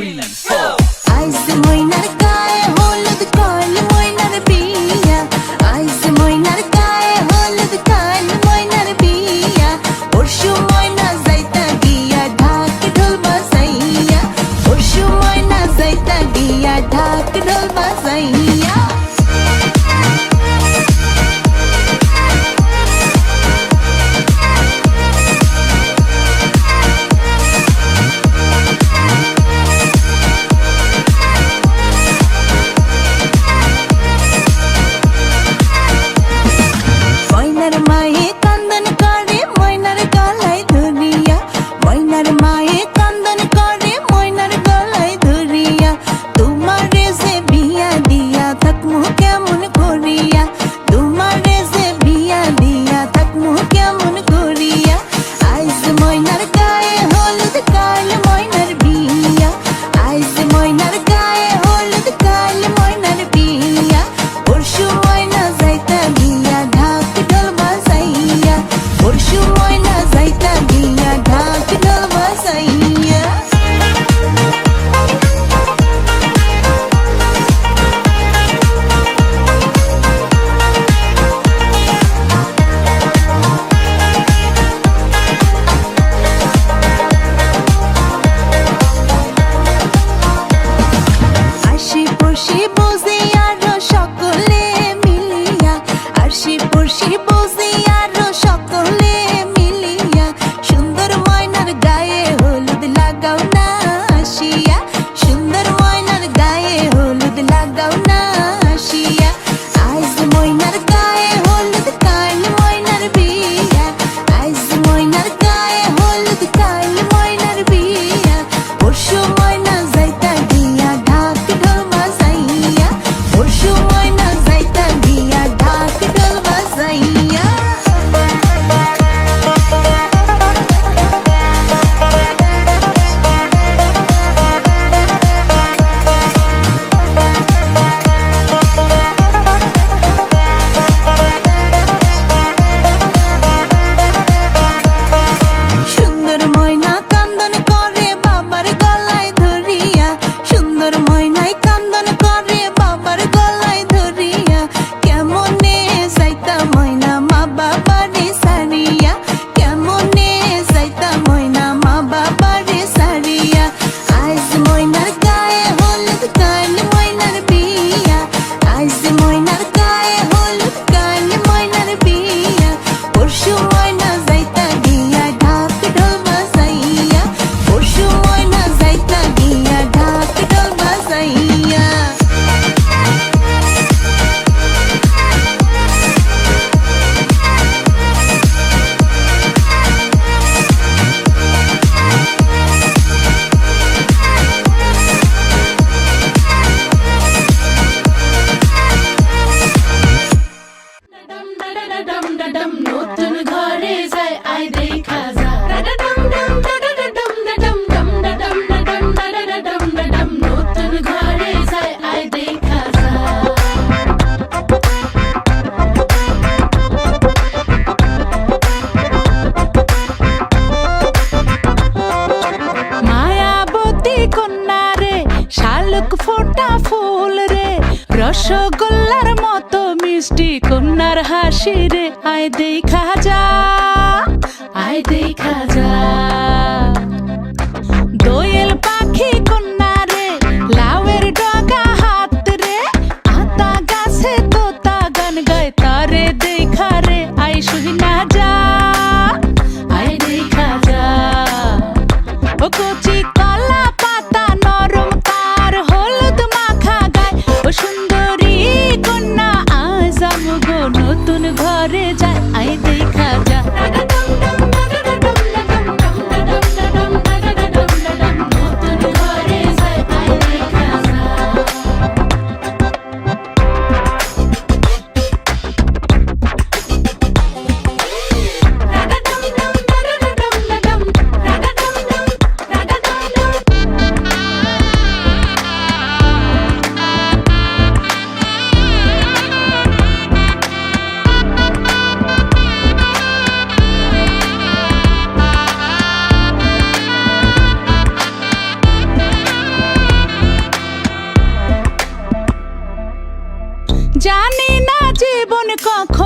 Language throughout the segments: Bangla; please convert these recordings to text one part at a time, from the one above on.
three, four. আইসে মইনার গায়ে হলুদ কল মইনার বিয়া আইসে মইনার গায়ে হলুদ কল মইনার বিয়া পরশু মইনা যাইতা গিয়া ঢাক ঢোল বাজাইয়া পরশু মইনা যাইতা গিয়া ঢাক ঢোল বাজাইয়া নতুন ঘরে যায় আই দেখা যা নতুন ঘরে যায় আই দেখা যা শালুক ফোটা ফুল রে, রসগোল্লার মতো মিষ্টি কন্যার হাসি রে। देखा जा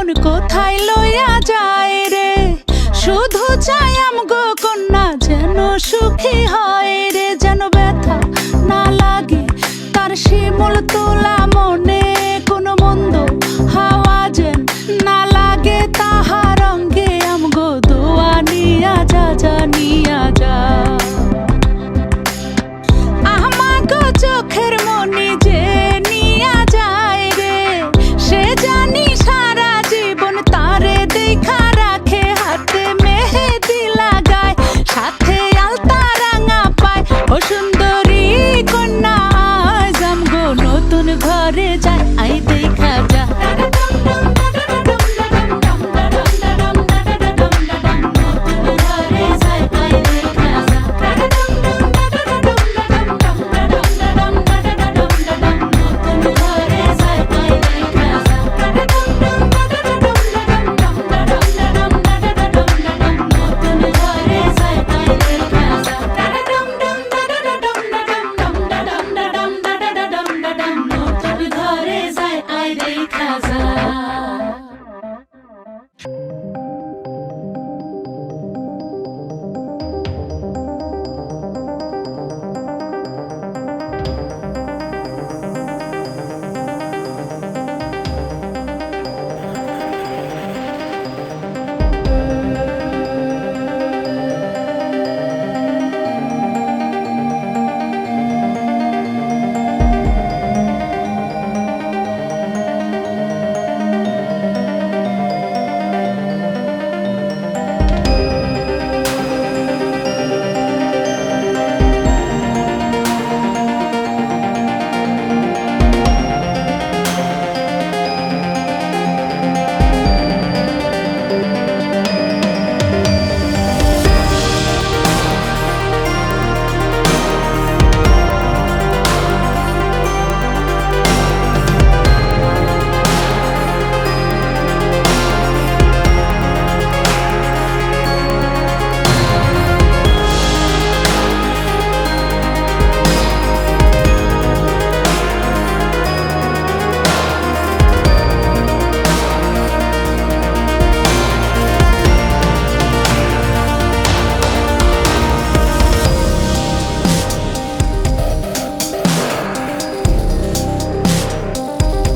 মন কোথায় লইয়া যায় রে? শুধু চাই আমগো কন্যা যেন সুখী হয় রে, যেন ব্যথা না লাগে। তার শিমুল তোলা মনে কোনো মন্দ হাওয়া যেন না লাগে। তাহার অঙ্গে আমগো দোয়া নিয়া, যা যা নিয়া যা 合身